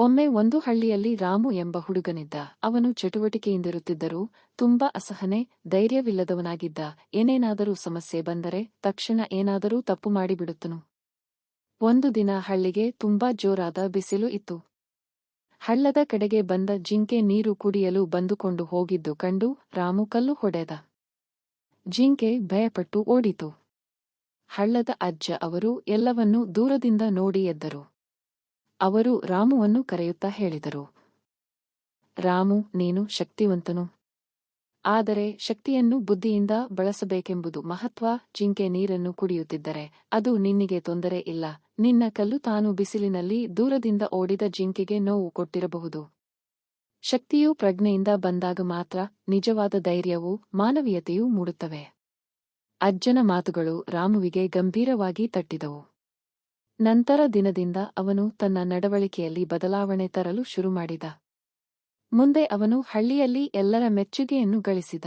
ಒಮ್ಮೆ ಒಂದು ಹಳ್ಳಿಯಲ್ಲಿ ರಾಮು ಎಂಬ ಹುಡುಗನಿದ್ದ. ಅವನು ಚಟುವಟಿಕೆಯಿಂದಿರುತ್ತಿದ್ದರೂ ತುಂಬಾ ಅಸಹನೆ, ಧೈರ್ಯವಿಲ್ಲದವನಾಗಿದ್ದ. ಏನೇನಾದರೂ ಸಮಸ್ಯೆ ಬಂದರೆ ತಕ್ಷಣ ಏನಾದರೂ ತಪ್ಪು ಮಾಡಿಬಿಡುತ್ತನು. ಒಂದು ದಿನ ಹಳ್ಳಿಗೆ ತುಂಬಾ ಜೋರಾದ ಬಿಸಿಲು ಇತ್ತು. ಹಳ್ಳದ ಕಡೆಗೆ ಬಂದ ಜಿಂಕೆ ನೀರು ಕುಡಿಯಲು ಬಂದುಕೊಂಡು ಹೋಗಿದ್ದು ಕಂಡು ರಾಮು ಕಲ್ಲು ಹೊಡೆದ. ಜಿಂಕೆ ಭಯಪಟ್ಟು ಓಡಿತು. ಹಳ್ಳದ ಅಜ್ಜ ಅವರು ಎಲ್ಲವನ್ನೂ ದೂರದಿಂದ ನೋಡಿ ಎದ್ದರು. ಅವರು ರಾಮುವನ್ನು ಕರೆಯುತ್ತಾ ಹೇಳಿದರು. ರಾಮು, ನೀನು ಶಕ್ತಿವಂತನು. ಆದರೆ ಶಕ್ತಿಯನ್ನು ಬುದ್ಧಿಯಿಂದ ಬಳಸಬೇಕೆಂಬುದು ಮಹತ್ವ ಜಿಂಕೆ ನೀರನ್ನು ಕುಡಿಯುತ್ತಿದ್ದರೆ ಅದು ನಿನ್ನಿಗೆ ತೊಂದರೆ ಇಲ್ಲ. ನಿನ್ನ ಕಲ್ಲು ತಾನು ಬಿಸಿಲಿನಲ್ಲಿ ದೂರದಿಂದ ಓಡಿದ ಜಿಂಕೆಗೆ ನೋವು ಕೊಟ್ಟಿರಬಹುದು. ಶಕ್ತಿಯು ಪ್ರಜ್ಞೆಯಿಂದ ಬಂದಾಗ ಮಾತ್ರ ನಿಜವಾದ ಧೈರ್ಯವೂ ಮಾನವೀಯತೆಯೂ ಮೂಡುತ್ತವೆ. ಅಜ್ಜನ ಮಾತುಗಳು ರಾಮುವಿಗೆ ಗಂಭೀರವಾಗಿ ತಟ್ಟಿದವು. ನಂತರ ದಿನದಿಂದ ಅವನು ತನ್ನ ನಡವಳಿಕೆಯಲ್ಲಿ ಬದಲಾವಣೆ ತರಲು ಶುರುಮಾಡಿದ. ಮುಂದೆ ಅವನು ಹಳ್ಳಿಯಲ್ಲಿ ಎಲ್ಲರ ಮೆಚ್ಚುಗೆಯನ್ನು ಗಳಿಸಿದ.